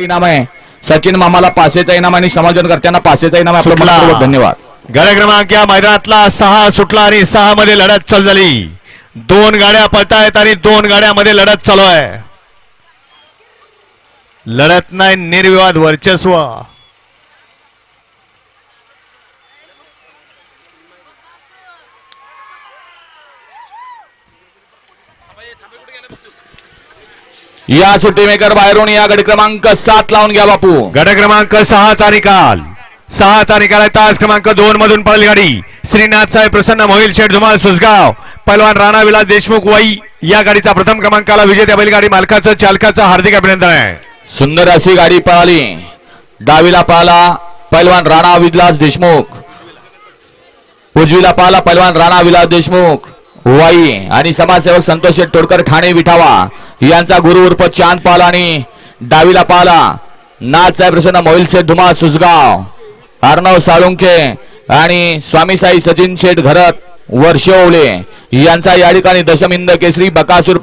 इनाम आहे. सचिन मामाला पाचशेचा इनाम आणि समाजनकर्त्यांना पाचशेचा इनाम आहे. आपलं सुटला. मनपूर्वक धन्यवाद. गड क्रमांक या मैदानातला सहा सुटला आणि सहा मध्ये लढत चालू झाली. दोन गाड्या पळतायत आणि दोन गाड्यामध्ये लढत चालू आहे. लढत नाही निर्विवाद वर्चस्व. या सुट्टी मेकर बाहेरून या गडी क्रमांक सात लावून घ्या बापू. गट क्रमांक सहाचा निकाल. सहाचा निकाल आहे तास क्रमांक दोन मधून पळली गाडी. श्रीनाथ साहेब प्रसन्न मोहिल शेठ धुमाळ सुसगाव पैलवान राणा विलास देशमुख वाई या गाडीचा प्रथम क्रमांकाला विजेत्या बैलगाडी मालकाचं चालकाचं हार्दिक अभिनंदन आहे. सुंदर अशी गाडी पळाली. डावीला पळाला पैलवान राणा विलास देशमुख. उजवीला पळाला पैलवान राणा विलास देशमुख. वाई आणि समाजसेवक संतोष शेठ तोडकर ठाणे विठावा. यांचा गुरु उर्फ चांद पाला आणि डावीला पाला. नाथ साहेब प्रसन्न मोहिल शेठ धुमा सुसगाव अर्णव साळुंके आणि स्वामी साई सचिन शेठ घरत वर्षे ओवले. यांचा या ठिकाणी दशमिंद केसरी बकासूर